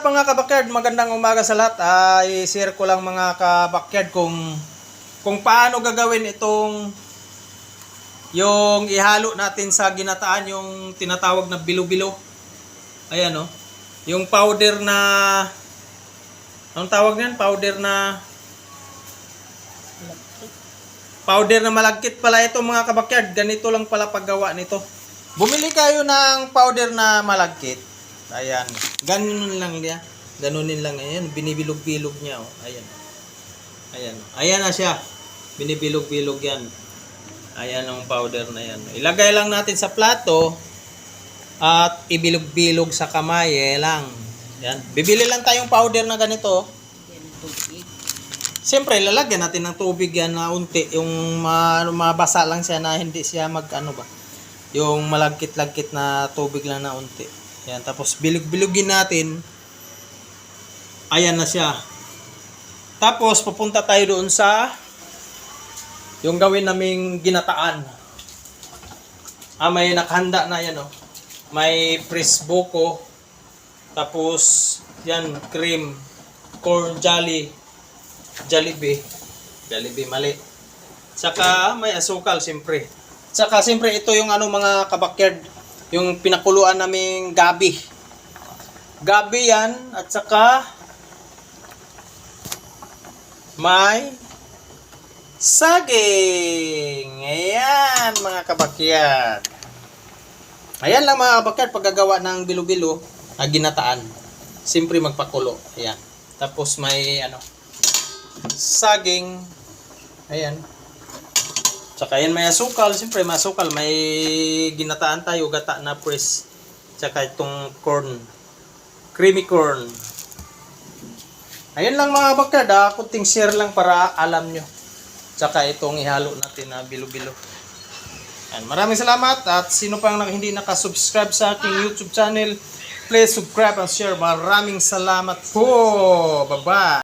up mga kabakyard? Magandang umaga sa lahat. Ay share ko lang mga kabakyard kung kung paano gagawin itong yung ihalo natin sa ginataan yung tinatawag na bilo-bilo. Ayan oh. Yung powder na Anong tawag niyan? Powder na Powder na malagkit pala ito mga kabakyard. Ganito lang pala paggawa nito. Bumili kayo ng powder na malagkit. Ayan. Ganun lang niya. Ganunin lang. Ayan. Binibilog-bilog niya. Oh. Ayan. Ayan. Ayan na siya. Binibilog-bilog yan. Ayan ang powder na yan. Ilagay lang natin sa plato at ibilog-bilog sa kamay. Eh, lang. Yan. Bibili lang tayong powder na ganito. Siyempre, lalagyan natin ng tubig yan na unti. Yung ma mabasa lang siya na hindi siya mag ano ba. Yung malagkit-lagkit na tubig lang na unti. Yan. Tapos bilog-bilogin natin. Ayan na siya. Tapos pupunta tayo doon sa yung gawin naming ginataan. Ah, may nakahanda na yan oh. May presboko. Tapos yan cream, corn jelly, Jollibee. Jollibee mali. Saka may asukal siyempre. Saka siyempre ito yung ano mga kabakyard, yung pinakuluan naming gabi. Gabi yan at saka may saging. Ayan mga kabakyard. Ayan lang mga kabakyard paggagawa ng bilo-bilo na ginataan. Siyempre magpakulo. Ayan. Tapos may ano saging. Ayan. Tsaka yan may asukal. Siyempre may asukal. May ginataan tayo. Gata na press. Tsaka itong corn. Creamy corn. Ayan lang mga bakad. Ah. Kunting share lang para alam nyo. Tsaka itong ihalo natin na bilo-bilo. Ayan. Maraming salamat. At sino pang nak- hindi nakasubscribe sa aking YouTube channel, please subscribe and share. Maraming salamat po. Bye-bye.